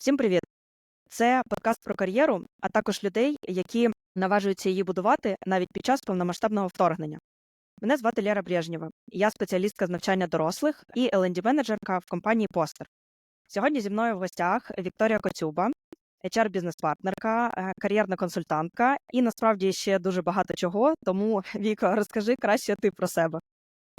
Всім привіт! Це подкаст про кар'єру, а також людей, які наважуються її будувати навіть під час повномасштабного вторгнення. Мене звати Лера Брежнєва, я спеціалістка з навчання дорослих і lnd менеджерка в компанії Постер. Сьогодні зі мною в гостях Вікторія Коцюба, HR-бізнес-партнерка, е, кар'єрна консультантка і насправді ще дуже багато чого. Тому Віко, розкажи краще ти про себе.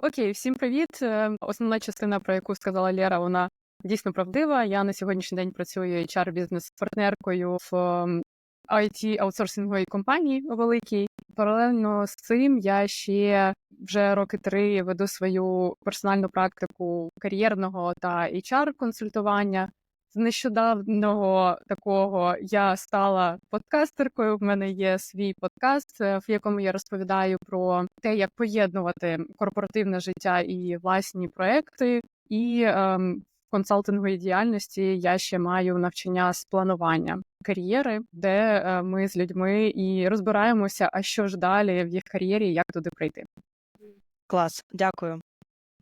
Окей, всім привіт. Е, Основна частина, про яку сказала Лера, вона дійсно правдива. Я на сьогоднішній день працюю hr бізнес партнеркою в ем, it аутсорсинговій компанії великій. Паралельно з цим я ще вже роки три веду свою персональну практику кар'єрного та hr консультування. З нещодавнього такого я стала подкастеркою. В мене є свій подкаст, е, в якому я розповідаю про те, як поєднувати корпоративне життя і власні проекти. І ем, консалтинговій діяльності я ще маю навчання з планування кар'єри, де е, ми з людьми і розбираємося, а що ж далі в їх кар'єрі, як туди прийти. Клас, дякую.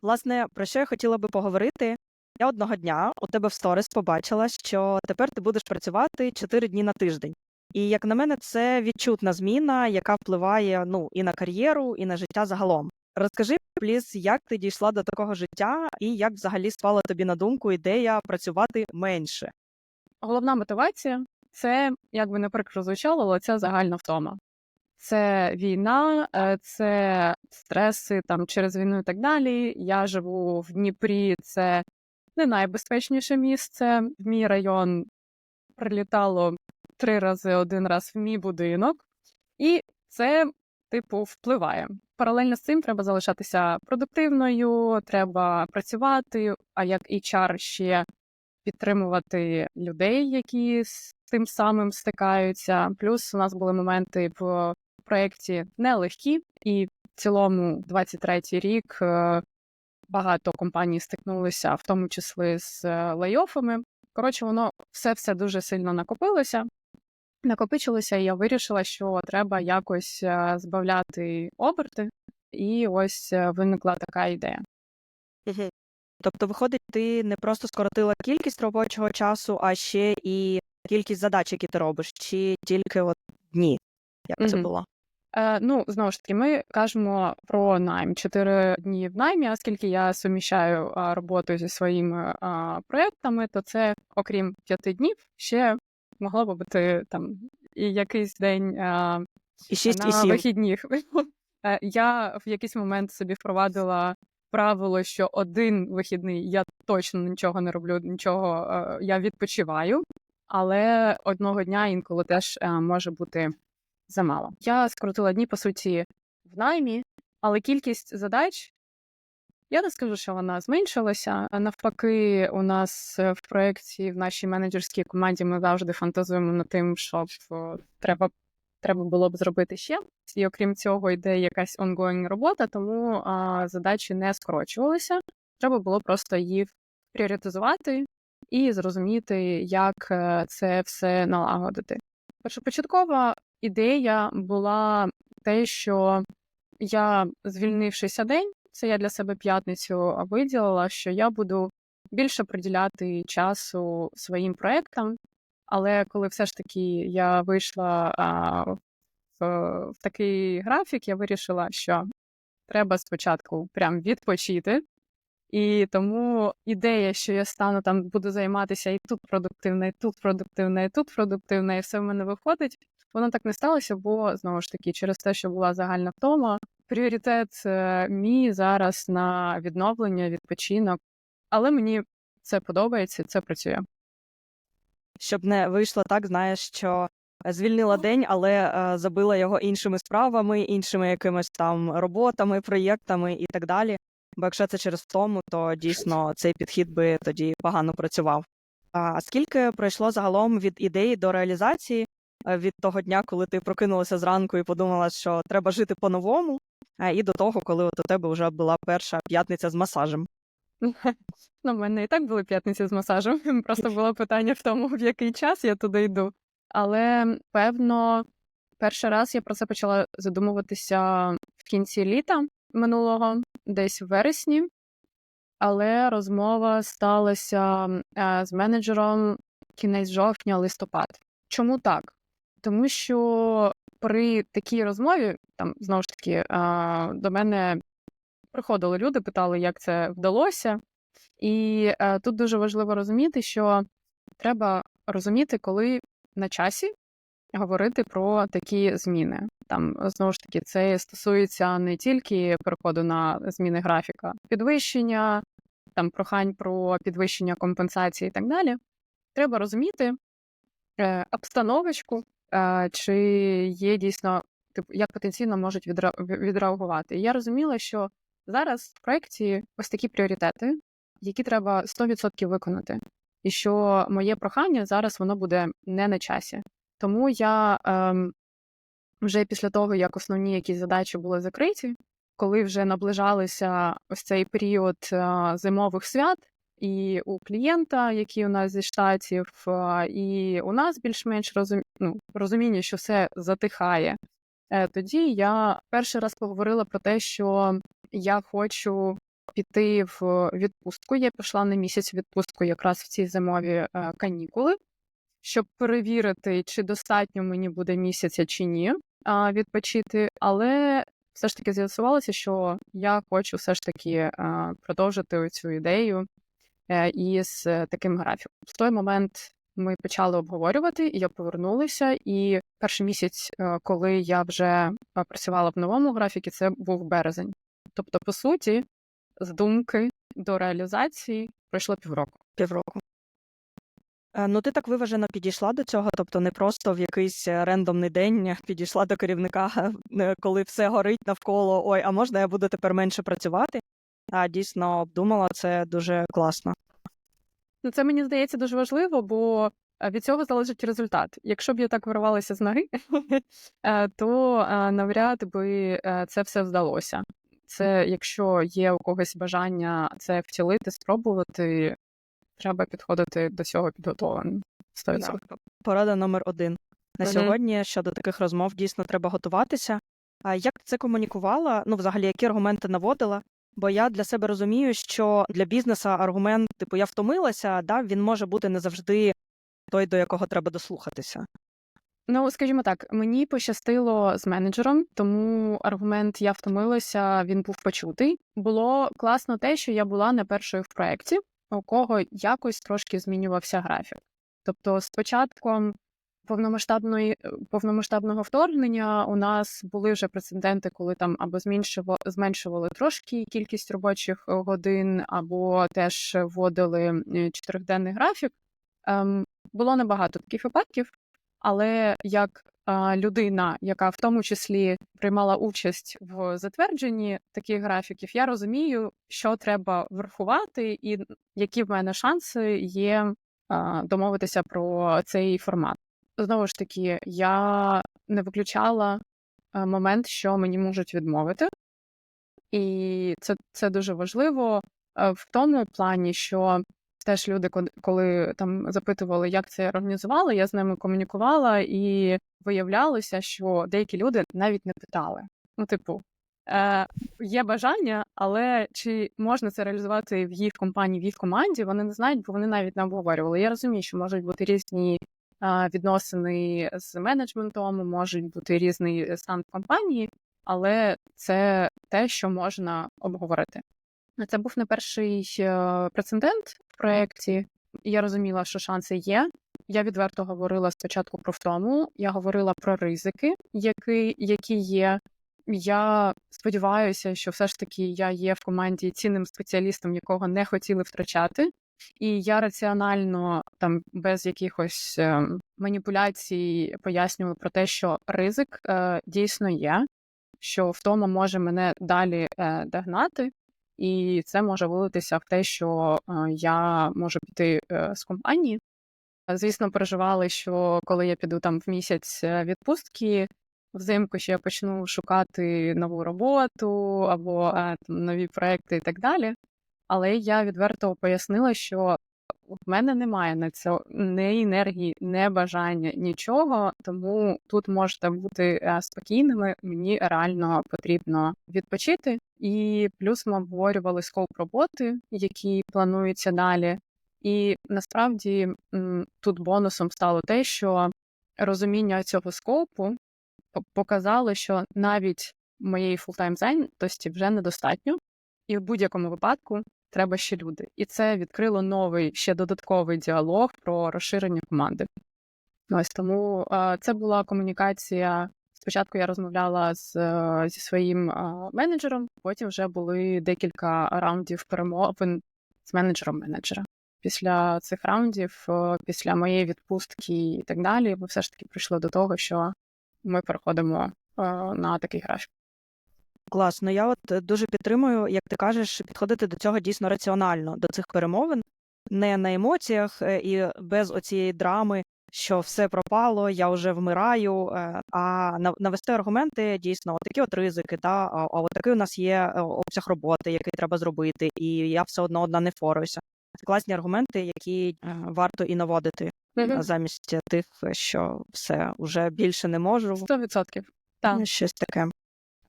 Власне, про що я хотіла би поговорити? Я одного дня у тебе в сторіс побачила, що тепер ти будеш працювати 4 дні на тиждень. І як на мене, це відчутна зміна, яка впливає ну і на кар'єру, і на життя загалом. Розкажи, пліз, як ти дійшла до такого життя, і як взагалі спала тобі на думку ідея працювати менше? Головна мотивація це, як би не прикро звучало, але це загальна втома. Це війна, е, це стреси там через війну і так далі. Я живу в Дніпрі, це не найбезпечніше місце. В мій район прилітало три рази один раз в мій будинок, і це, типу, впливає. Паралельно з цим треба залишатися продуктивною, треба працювати, а як HR ще підтримувати людей, які з тим самим стикаються. Плюс у нас були моменти в проєкті нелегкі, і в цілому 23-й рік е, багато компаній стикнулися, в тому числі з е, лейофами. Коротше, воно все все дуже сильно накопилося. Накопичилося, і я вирішила, що треба якось е, збавляти оберти, і ось е, виникла така ідея. Тобто, виходить, ти не просто скоротила кількість робочого часу, а ще і кількість задач, які ти робиш, чи тільки от дні, як це було? Е, ну, знову ж таки, ми кажемо про найм. Чотири дні в наймі, оскільки я суміщаю роботу зі своїми а, проєктами, то це, окрім п'яти днів, ще могло би бути там і якийсь день а, І 6, на 7. вихідних. Е, Я в якийсь момент собі впровадила правило, що один вихідний я точно нічого не роблю, нічого е, я відпочиваю, але одного дня інколи теж е, може бути замало. Я скоротила дні, по суті, в наймі, але кількість задач. Я не скажу, що вона зменшилася. Навпаки, у нас е, в проєкті в нашій менеджерській команді ми завжди фантазуємо над тим, що е, треба треба було б зробити ще. І окрім цього, йде якась ongoing робота, тому а, задачі не скорочувалися. Треба було просто їх пріоритизувати і зрозуміти, як е, це все налагодити. Першопочаткова ідея була те, що я, звільнившися день, це я для себе п'ятницю виділила, що я буду більше приділяти часу своїм проектам. Але коли все ж таки я вийшла а, в, в такий графік, я вирішила, що треба спочатку прям відпочити. І тому ідея, що я стану там, буду займатися і тут продуктивна, і тут продуктивна, і тут продуктивна, і все в мене виходить. Воно так не сталося, бо знову ж таки, через те, що була загальна втома, пріоритет е, мій зараз на відновлення, відпочинок. Але мені це подобається, це працює. Щоб не вийшло так, знаєш, що звільнила день, але е, забила його іншими справами, іншими якимись там роботами, проєктами і так далі. Бо якщо це через втому, то дійсно цей підхід би тоді погано працював. А скільки пройшло загалом від ідеї до реалізації е, від того дня, коли ти прокинулася зранку і подумала, що треба жити по-новому, і до того, коли от у тебе вже була перша п'ятниця з масажем? Ну, в мене і так були п'ятниці з масажем. Просто було питання в тому, в який час я туди йду. Але певно, перший раз я про це почала задумуватися в кінці літа минулого, десь в вересні. Але розмова сталася е, з менеджером кінець жовтня, листопад. Чому так? Тому що при такій розмові, там знову ж таки, до мене приходили люди, питали, як це вдалося. І е, тут дуже важливо розуміти, що треба розуміти, коли на часі говорити про такі зміни. Там знову ж таки це стосується не тільки переходу на зміни графіка, підвищення, там прохань про підвищення компенсації і так далі. Треба розуміти е, обстановочку, чи є дійсно типу, як потенційно можуть відреагувати. І я розуміла, що зараз в проєкті ось такі пріоритети, які треба 100% виконати. І що моє прохання зараз воно буде не на часі. Тому я ем, вже після того, як основні якісь задачі були закриті, коли вже наближалися ось цей період е, зимових свят, і у клієнта, який у нас зі штатів, е, і у нас більш-менш розум... ну, розуміння, що все затихає. Е, Тоді я перший раз поговорила про те, що я хочу піти в відпустку. Я пішла на місяць відпустку якраз в ці зимові е, канікули, щоб перевірити, чи достатньо мені буде місяця чи ні відпочити. Але все ж таки з'ясувалося, що я хочу все ж таки продовжити цю ідею е, із е, таким графіком. В той момент ми почали обговорювати, і я повернулася. І перший місяць, е, коли я вже е, працювала в новому графіку, це був березень. Тобто, по суті, з думки до реалізації пройшло півроку. Півроку. Е, Ну, ти так виважено підійшла до цього, тобто не просто в якийсь рендомний день підійшла до керівника, коли все горить навколо ой, а можна я буду тепер менше працювати? А дійсно обдумала це дуже класно. Ну, це мені здається дуже важливо, бо е, від цього залежить результат. Якщо б я так вирвалася з ноги, е, то е, навряд би це все вдалося. Це якщо є у когось бажання це втілити, спробувати, треба підходити до цього підготовленим. 100%. Порада номер один. На Мгм. сьогодні щодо таких розмов дійсно треба готуватися. А як ти це комунікувала? Ну, взагалі, які аргументи наводила? Бо я для себе розумію, що для бізнесу аргумент, типу, я втомилася, да, він може бути не завжди той, до якого треба дослухатися. Ну, скажімо так, мені пощастило з менеджером, тому аргумент я втомилася, він був почутий. Було класно те, що я була не першою в проєкті, у кого якось трошки змінювався графік. Тобто, з початком повномасштабної повномасштабного вторгнення у нас були вже прецеденти, коли там або зменшували, зменшували трошки кількість робочих е, годин, або теж вводили е, чотириденний графік. Ем, було небагато таких випадків, але як людина, яка в тому числі приймала участь в затвердженні таких графіків, я розумію, що треба врахувати, і які в мене шанси є домовитися про цей формат. Знову ж таки, я не виключала момент, що мені можуть відмовити, і це, це дуже важливо е, в тому плані, що теж люди, коли- там запитували, як це організували, я з ними комунікувала, і виявлялося, що деякі люди навіть не питали. Ну, типу, е, є бажання, але чи можна це реалізувати в їх компанії, в їх команді, вони не знають, бо вони навіть не обговорювали. Я розумію, що можуть бути різні е, відносини з менеджментом, можуть бути різний стан компанії, але це те, що можна обговорити. Це був не перший е, прецедент в проєкті. Я розуміла, що шанси є. Я відверто говорила спочатку про втому. Я говорила про ризики, які, які є. Я сподіваюся, що все ж таки я є в команді цінним спеціалістом, якого не хотіли втрачати. І я раціонально, там без якихось е, маніпуляцій, пояснювала про те, що ризик е, дійсно є, що втома може мене далі е, догнати, і це може вилитися в те, що е, я можу піти е, з компанії. Звісно, переживали, що коли я піду там в місяць е, відпустки, взимку ще я почну шукати нову роботу або е, там, нові проекти і так далі. Але я відверто пояснила, що в мене немає на це ні енергії, не бажання, нічого. Тому тут можете бути е, спокійними. Мені реально потрібно відпочити. І плюс ми обговорювали скоп роботи, які плануються далі. І насправді тут бонусом стало те, що розуміння цього скопу показало, що навіть моєї фултайм зайнятості вже недостатньо, і в будь-якому випадку треба ще люди. І це відкрило новий ще додатковий діалог про розширення команди. Ось тому це була комунікація. Спочатку я розмовляла з, е, зі своїм е, менеджером, потім вже були декілька раундів перемовин з менеджером менеджера. Після цих раундів, е, після моєї відпустки і так далі, ми все ж таки прийшли до того, що ми переходимо на такий графік. Класно. Я от е, дуже підтримую, як ти кажеш, підходити до цього дійсно раціонально, до цих перемовин, не на емоціях е, і без оцієї драми, що все пропало, я вже вмираю. е, А нав- навести аргументи дійсно, такі от ризики, та а, от такий у нас є обсяг роботи, який треба зробити, і я все одно одна не впораюся. Це класні аргументи, які варто і наводити е, замість тих, що все вже більше не можу. Сто відсотків. Так. Щось таке.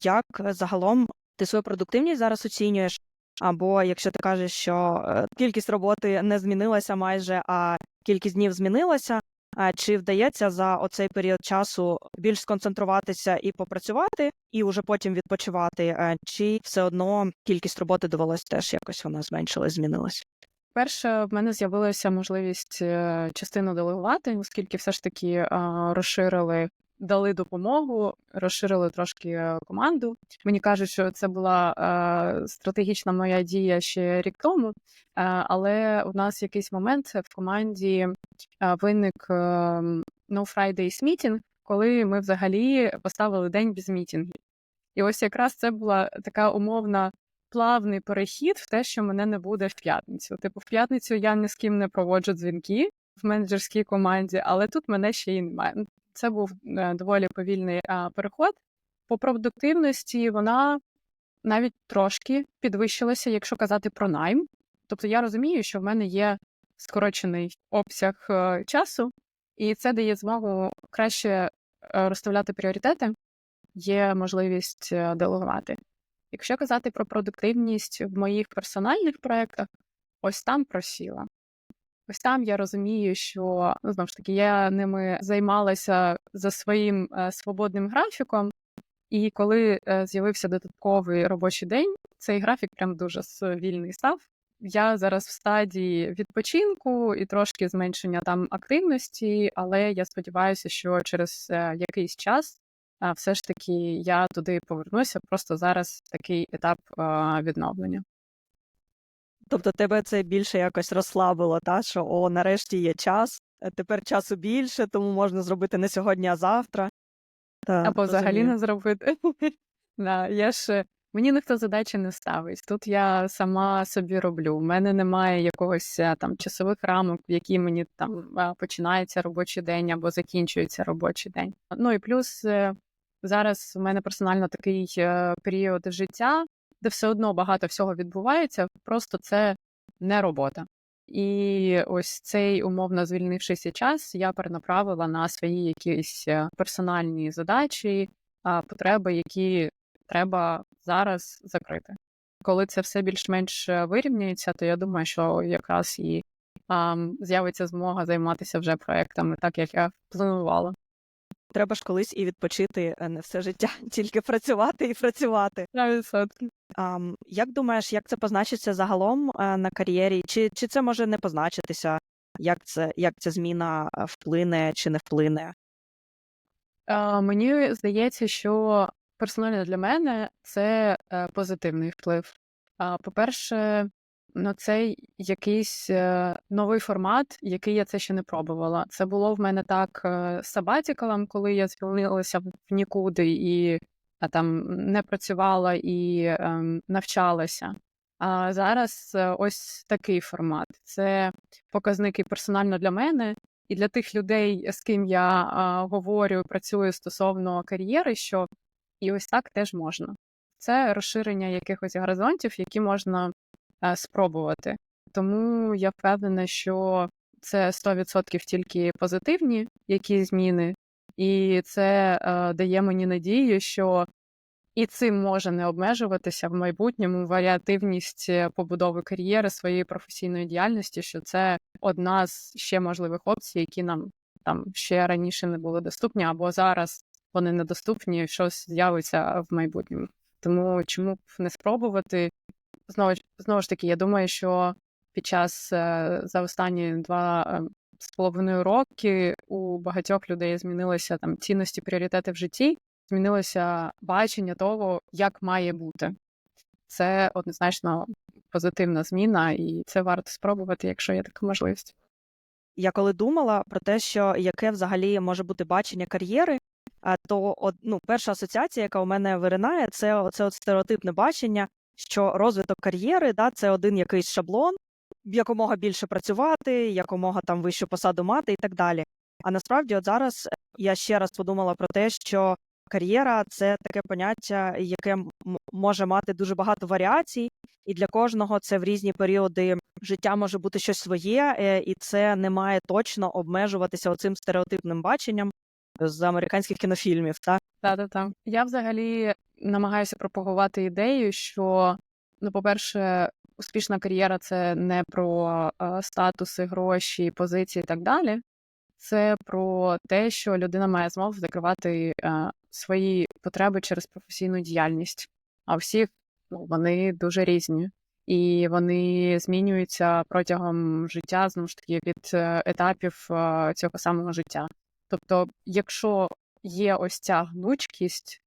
Як е, загалом ти свою продуктивність зараз оцінюєш? Або якщо ти кажеш, що е, кількість роботи не змінилася майже, а кількість днів змінилася, чи вдається за оцей період часу більш сконцентруватися і попрацювати, і уже потім відпочивати? е, Чи все одно кількість роботи довелось теж якось вона зменшилась, змінилась? Перше, в мене з'явилася можливість частину делегувати, оскільки все ж таки розширили, дали допомогу, розширили трошки е, команду. Мені кажуть, що це була е, стратегічна моя дія ще рік тому, е, але у нас якийсь момент в команді е, виник е, No Fridays meeting, коли ми взагалі поставили день без мітінгів. І ось якраз це була така умовна плавний перехід в те, що мене не буде в п'ятницю. Типу, в п'ятницю я ні з ким не проводжу дзвінки в менеджерській команді, але тут мене ще й немає. Це був е, доволі повільний переход. По продуктивності вона навіть трошки підвищилася, якщо казати про найм. Тобто я розумію, що в мене є скорочений обсяг е, часу, і це дає змогу краще е, розставляти пріоритети, є можливість делегувати. Якщо казати про продуктивність в моїх персональних проєктах, ось там просіла. Ось там я розумію, що ну, знову ж таки я ними займалася за своїм е, свободним графіком, і коли е, з'явився додатковий робочий день, цей графік прям дуже вільний став. Я зараз в стадії відпочинку і трошки зменшення там активності, але я сподіваюся, що через е, якийсь час все ж таки я туди повернуся. Просто зараз такий етап відновлення. Тобто тебе це більше якось розслабило, та що о, нарешті є час, е, тепер часу більше, тому можна зробити не сьогодні, а завтра. Та, Або взагалі не зробити. Да, я ж мені ніхто задачі не ставить. Тут я сама собі роблю. У мене немає якогось е, там часових рамок, в які мені там е, починається робочий день або закінчується робочий день. Ну і плюс е, зараз у мене персонально такий е, період життя, де все одно багато всього відбувається, просто це не робота. І ось цей умовно звільнившися час я перенаправила на свої якісь е, персональні задачі, потреби, які треба зараз закрити. Коли це все більш-менш е, вирівнюється, то я думаю, що якраз і ам, з'явиться змога займатися вже проектами, так як я планувала. Треба ж колись і відпочити е, не все життя, тільки працювати і працювати. 100%. А, як думаєш, як це позначиться загалом е, на кар'єрі? Чи, чи це може не позначитися? Як це як ця зміна е, вплине чи не вплине? А, Мені здається, що персонально для мене це позитивний вплив. По-перше, ну, це якийсь е, новий формат, який я це ще не пробувала. Це було в мене так е, з сабатікалом, коли я звільнилася в нікуди і там не працювала і ем, навчалася. А зараз е, ось такий формат. Це показники персонально для мене, і для тих людей, з ким я а, говорю, працюю стосовно кар'єри, що і ось так теж можна. Це розширення якихось горизонтів, які можна спробувати. Тому я впевнена, що це 100% тільки позитивні якісь зміни, і це а, дає мені надію, що І цим може не обмежуватися в майбутньому варіативність е, побудови кар'єри своєї професійної діяльності, що це одна з ще можливих опцій, які нам там ще раніше не були доступні, або зараз вони недоступні, щось з'явиться в майбутньому. Тому чому б не спробувати? Знову ж знову ж таки, я думаю, що під час е, за останні два е, з половиною роки у багатьох людей змінилися там цінності, пріоритети в житті, змінилося бачення того, як має бути. Це однозначно позитивна зміна, і це варто спробувати, якщо є така можливість. Я коли думала про те, що яке взагалі може бути бачення кар'єри, а, то ну, перша асоціація, яка у мене виринає, це це от стереотипне бачення, що розвиток кар'єри да, це один якийсь шаблон, якомога більше працювати, якомога там вищу посаду мати і так далі. А насправді, от зараз я ще раз подумала про те, що кар'єра це таке поняття, яке може мати дуже багато варіацій, і для кожного це в різні періоди життя може бути щось своє, е, і це не має точно обмежуватися оцим стереотипним баченням з американських кінофільмів. Та Та-та-та. Я взагалі намагаюся пропагувати ідею, що, ну, по-перше, успішна кар'єра це не про е, статуси, гроші, позиції і так далі. Це про те, що людина має змогу закривати е, свої потреби через професійну діяльність. А у всіх ну, вони дуже різні. І вони змінюються протягом життя, знову ж таки, від е, етапів цього самого життя. Тобто, якщо є ось ця гнучкість,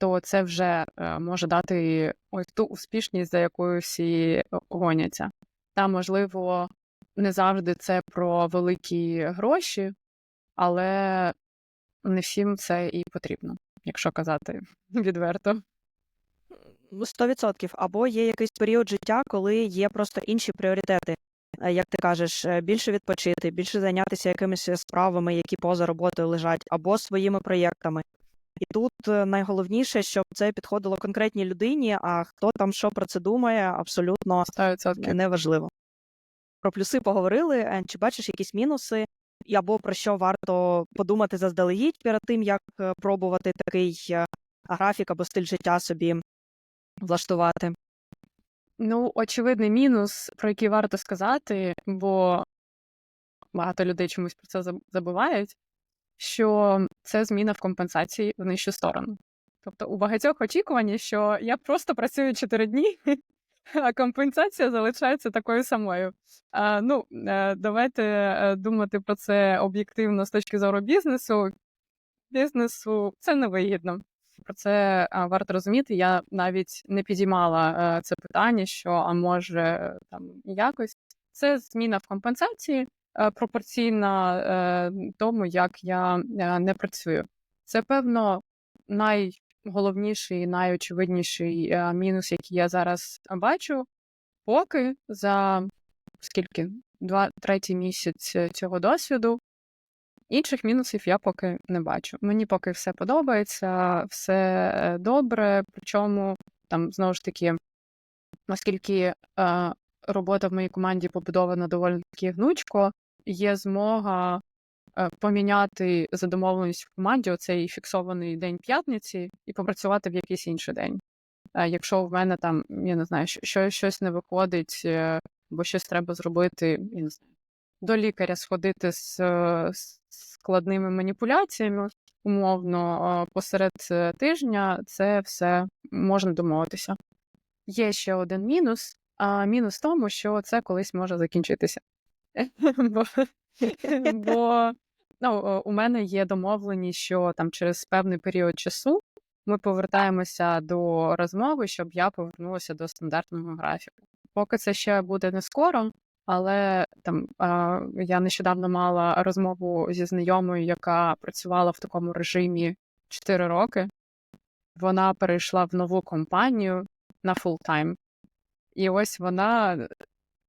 то це вже е, може дати ось ту успішність, за якою всі гоняться. Та, можливо, не завжди це про великі гроші, але не всім це і потрібно, якщо казати відверто. ну, 100%. Або є якийсь період життя, коли є просто інші пріоритети. Е, Як ти кажеш, е, більше відпочити, більше зайнятися якимись справами, які поза роботою лежать, або своїми проєктами. І тут е, найголовніше, щоб це підходило конкретній людині, а хто там що про це думає, абсолютно 100%. неважливо. Про плюси поговорили. Е, Чи бачиш якісь мінуси, і або про що варто подумати заздалегідь перед тим, як е, пробувати такий графік або стиль життя собі влаштувати? Ну, очевидний мінус, про який варто сказати, бо багато людей чомусь про це забувають, що це зміна в компенсації в нижчу сторону. Тобто у багатьох очікування, що я просто працюю 4 дні, а компенсація залишається такою самою. А, ну, е, давайте е, думати про це об'єктивно з точки зору бізнесу. Бізнесу це невигідно. Про це варто розуміти. Я навіть не підіймала е, це питання, що а може там якось. Це зміна в компенсації пропорційна е, тому, як я е, не працюю. Це певно найголовніший, і найочевидніший е, мінус, який я зараз бачу. Поки за скільки два третій місяць е, цього досвіду. Інших мінусів я поки не бачу. Мені поки все подобається, все е, добре. Причому там знову ж таки, оскільки е, робота в моїй команді побудована доволі таки гнучко, є змога е, поміняти за домовленістю в команді оцей фіксований день п'ятниці і попрацювати в якийсь інший день. Е, якщо в мене там, я не знаю, що, що щось не виходить, е, бо щось треба зробити, я не знаю, до лікаря сходити з з складними маніпуляціями, умовно, посеред тижня, це все можна домовитися. Є ще один мінус. А мінус в тому, що це колись може закінчитися. Бо, ну, у мене є домовленість, що там через певний період часу ми повертаємося до розмови, щоб я повернулася до стандартного графіку. Поки це ще буде не скоро, але там а, я нещодавно мала розмову зі знайомою, яка працювала в такому режимі 4 роки. Вона перейшла в нову компанію на фултайм. І ось вона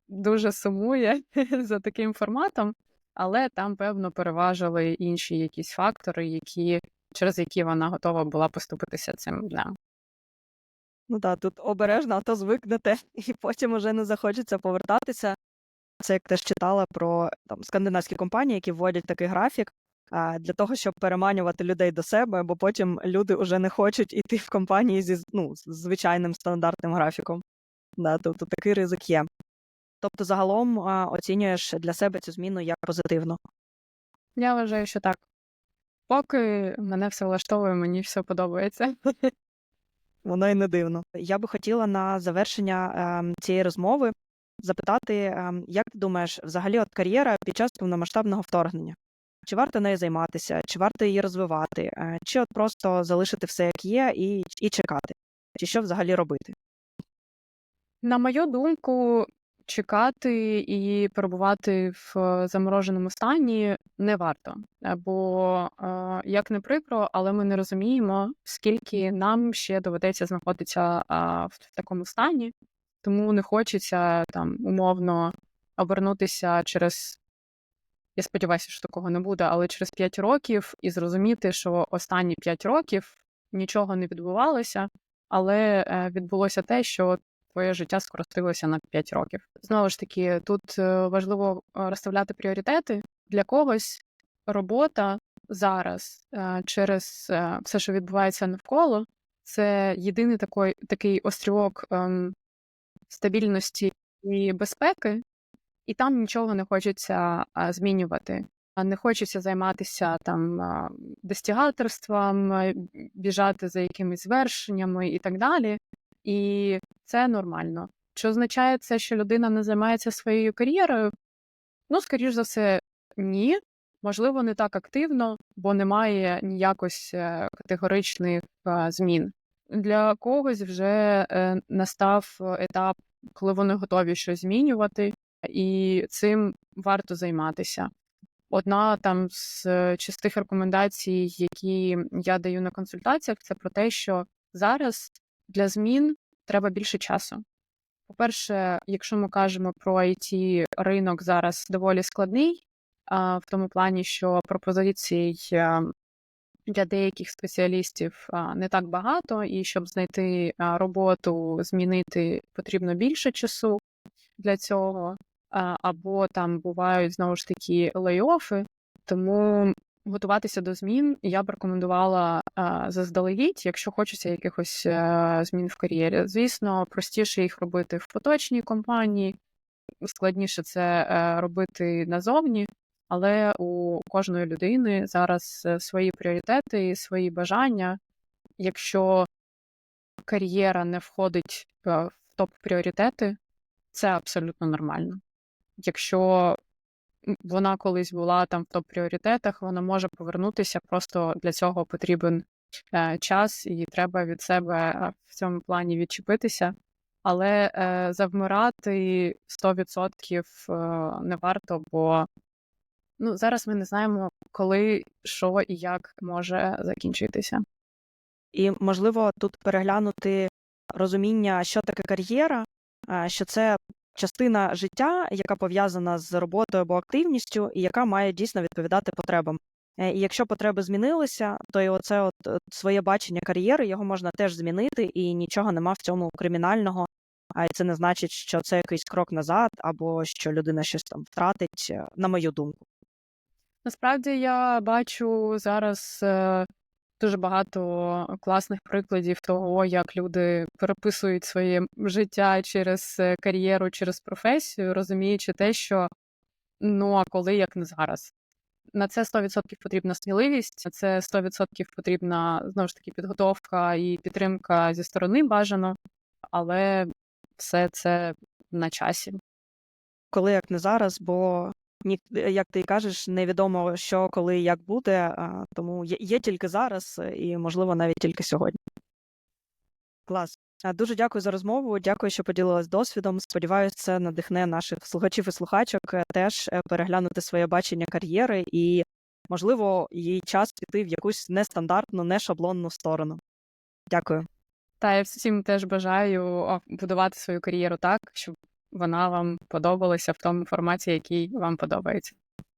дуже сумує за таким форматом, але там, певно, переважили інші якісь фактори, які, через які вона готова була поступитися цим днем. Ну так, тут обережно, а то звикнете, і потім уже не захочеться повертатися. Це як теж читала про там скандинавські компанії, які вводять такий графік. для того, щоб переманювати людей до себе, бо потім люди вже не хочуть іти в компанії зі ну, звичайним стандартним графіком. Да, тобто такий ризик є. Тобто, загалом а, оцінюєш для себе цю зміну як позитивну. Я вважаю, що так. Поки мене все влаштовує, мені все подобається. Воно і не дивно. Я би хотіла на завершення ем, цієї розмови запитати, ем, як ти думаєш, взагалі от кар'єра під час повномасштабного вторгнення? Чи варто нею займатися, чи варто її розвивати, е, чи от просто залишити все як є і, і чекати? Чи що взагалі робити? На мою думку, чекати і перебувати в е, замороженому стані не варто. Бо, е, як не прикро, але ми не розуміємо, скільки нам ще доведеться знаходитися в такому стані, тому не хочеться там умовно обернутися через. Я сподіваюся, що такого не буде, але через 5 років і зрозуміти, що останні 5 років нічого не відбувалося, але е, відбулося те, що твоє життя скоротилося на 5 років. Знову ж таки, тут е, важливо е, розставляти пріоритети. Для когось робота зараз е, через е, все, що відбувається навколо, це єдиний такий, такий острівок ем, стабільності і безпеки, і там нічого не хочеться змінювати. Не хочеться займатися там достігаторством, біжати за якимись звершеннями і так далі. І це нормально. Чи означає це, що людина не займається своєю кар'єрою? Ну, скоріш за все, ні. Можливо, не так активно, бо немає ніякось е, категоричних е, змін. Для когось вже е, настав етап, коли вони готові щось змінювати, і цим варто займатися. Одна там з частих рекомендацій, які я даю на консультаціях, це про те, що зараз для змін треба більше часу. По-перше, якщо ми кажемо про it ринок зараз доволі складний, в тому плані, що пропозицій для деяких спеціалістів не так багато, і щоб знайти роботу, змінити потрібно більше часу для цього, або там бувають знову ж таки лей-оффи, тому готуватися до змін я б рекомендувала заздалегідь, якщо хочеться якихось а, змін в кар'єрі. Звісно, простіше їх робити в поточній компанії, складніше це е, робити назовні, але у кожної людини зараз е, свої пріоритети і свої бажання. Якщо кар'єра не входить е, в топ-пріоритети, це абсолютно нормально. Якщо вона колись була там в топ-пріоритетах, вона може повернутися, просто для цього потрібен е, час, і треба від себе е, в цьому плані відчепитися. Але е, завмирати 100% е, не варто, бо ну, зараз ми не знаємо, коли, що і як може закінчитися. І можливо тут переглянути розуміння, що таке кар'єра, що це частина життя, яка пов'язана з роботою або активністю, і яка має дійсно відповідати потребам. Е, І якщо потреби змінилися, то і оце от е, своє бачення кар'єри його можна теж змінити, і нічого нема в цьому кримінального. А це не значить, що це якийсь крок назад, або що людина щось там втратить, е, на мою думку. Насправді я бачу зараз дуже багато класних прикладів того, як люди переписують своє це через е, кар'єру, через професію, розуміючи те, що ну а коли як не зараз. На це 100% потрібна сміливість, на це 100% потрібна знову ж таки підготовка і підтримка зі сторони бажано, але все це на часі. Коли як не зараз, бо ні, як ти кажеш, невідомо що, коли як буде, тому є, є тільки зараз, е, і можливо навіть тільки сьогодні. Клас. Дуже дякую за розмову. Дякую, що поділилась досвідом. Сподіваюся, це надихне наших слухачів і слухачок е, теж е, переглянути своє бачення кар'єри і, можливо, їй час піти в якусь нестандартну, не шаблонну сторону. Дякую. Та я всім теж бажаю будувати свою кар'єру так, щоб вона вам подобалася в тому форматі, який вам подобається.